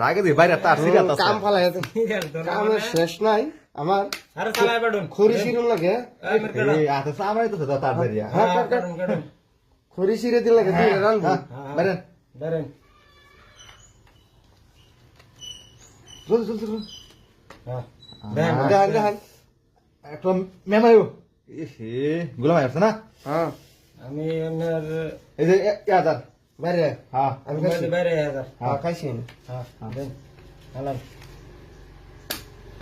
রাগে দি বাইরে তার সিগাত আছে কাম ফালাই আছে। কামের শেষ নাই আমার আরে চালাই বাডুন। খড়ি সিরুন লাগে। এই মের কাটা এই আতে সামনে তো তার বেরিয়া হ্যাঁ। কাটুন কাটুন। খড়ি সিরে দিন লাগে দুই রানবো বাইরে ধরেন চল চল চল হ্যাঁ। হ্যাঁ। দেখান দেখান। একটা মেমাইও এ হে গুলাম আসছে না? হ্যাঁ। আমি এনার এই যে ইয়াদার বাইরে হ্যাঁ আমি খাইছি বাইরে হাজার হ্যাঁ খাইছি হ্যাঁ দেন হালাম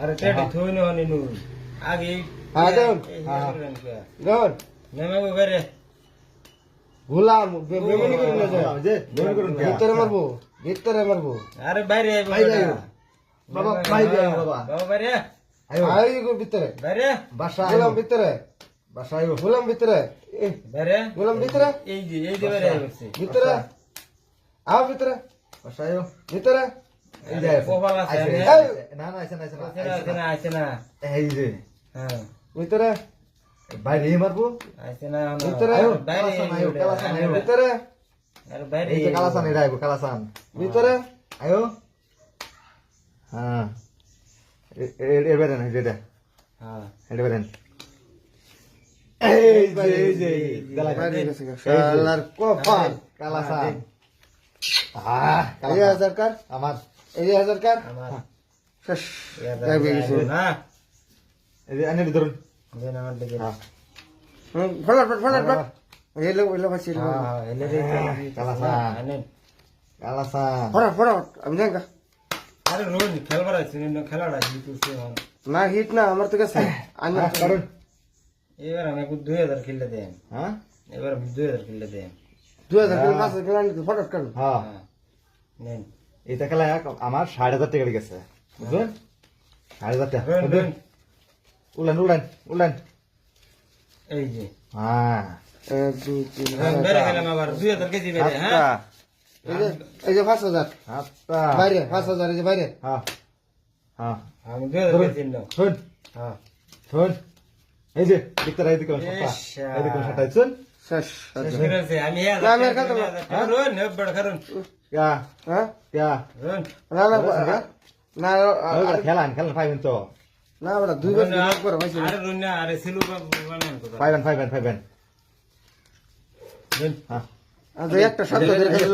আরে টেডি থুই নো নি নু আগে হ্যাঁ, দেন। হ্যাঁ। গন নেমে বাইরে গোলাম বেমনি করে না যায় যে বের করুন ভিতরে মারবো ভিতরে মারবো আরে বাইরে বাইরে বাবা, বাইরে বাবা। বাবা বাইরে আয়ো আই ভিতরে বাইরে বাসা গোলাম ভিতরে বাসা আইবো গোলাম ভিতরে এ, বাইরে গোলাম ভিতরে এই যে এই যে ভিতরে আও ভিতরে বাসা আইবো ভিতরে এই যে কপাল আছে, আইছে, আরে। আইছে। না না আইছে না আইছে না, আইছে না এই যে হ্যাঁ ভিতরে বাইরে মারবো আছে না। ভিতরে বাইরে। ভিতরে আরে বাইরে এই কালাসান এটা আইবো কালাসান ভিতরে আয়ো হ্যাঁ বেরেন হ্যাঁ এটা বেরেন এই যে এই যে। শালার কপাল কালাসান আহ এই। হাজার কার আমার এই হাজার কার আমার শেষ না এই যে ধরুন দেন আমার দিকে হ্যাঁ হুম, ফলাট ফলাট এলো এলো ভাই ছিল হ্যাঁ হ্যাঁ এলে রে কালাসান আনেন কালাসান ফটাফট ফটাফট আমি জানি আরে রোজ খেলবার আছে না খেলাটা জিতুছে না হিট না আমার তো কাছে আমি হ্যাঁ, এবার আমি দুই হাজার খেললে দেন। হ্যাঁ? এবার আমি দুই হাজার খেললে দেন। দুই হাজার কিলো মাছ কিলো আনি ফটাফট কারণ হ্যাঁ। হ্যাঁ। নেন। এটা খেলা আমার সাড়ে হাজার টাকা গেছে বুঝলেন? সাড়ে হাজার টাকা। উড়লেন উড়লেন উড়লেন এই যে। হ্যাঁ। আচ্ছা হ্যাঁ এই যে পাঁচ হাজার। বাইরে পাঁচ হাজার এই যে বাইরে। হ্যাঁ। হ্যাঁ। হ্যাঁ। এই যে দেখতে রাই দিকে। এই দিকে শুন শেষ আচ্ছা। আমি না, আমি আর খেলতাম না। রোন নেব্বড় কারণ ক্যা? হ্যাঁ? ক্যা? রোন। না না না খেলান খেলান পাইবেন তো না বেটা দুই বার ভাগ করে ভাইছি আরে রোন না আরে সিলু পাইবেন পাইবেন পাইবেন রোন। হ্যাঁ। আচ্ছা একটা ধরে খালি।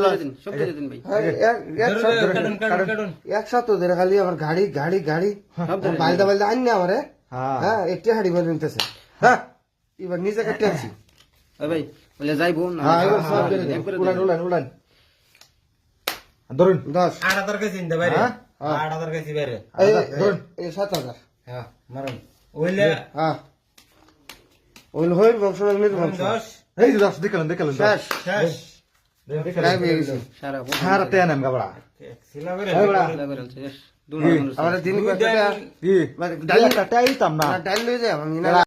হ্যাঁ, সপ্তাহ ধরে আমার গাড়ি গাড়ি গাড়ি। বালদা বালদা আন না আমারে? হ্যাঁ। হ্যাঁ একটি হাড়ি বাজে নিতেছে। হ্যাঁ এবার নিজে কাটতে আছি ভাই বলে যাইবো না হ্যাঁ এবার সব। উড়ান উড়ান উড়ান। ধরুন। দশ। আট হাজার বাইরে হ্যাঁ? আট হাজার কেজি বাইরে আচ্ছা, ধরুন। এই সাত হাজার। হ্যাঁ মারুন। ওইলে হ্যাঁ। ওইল হইল বংশ দশ। এই দশ দেখলেন দেখলেন শেষ। শেষ। ডাল না আমি না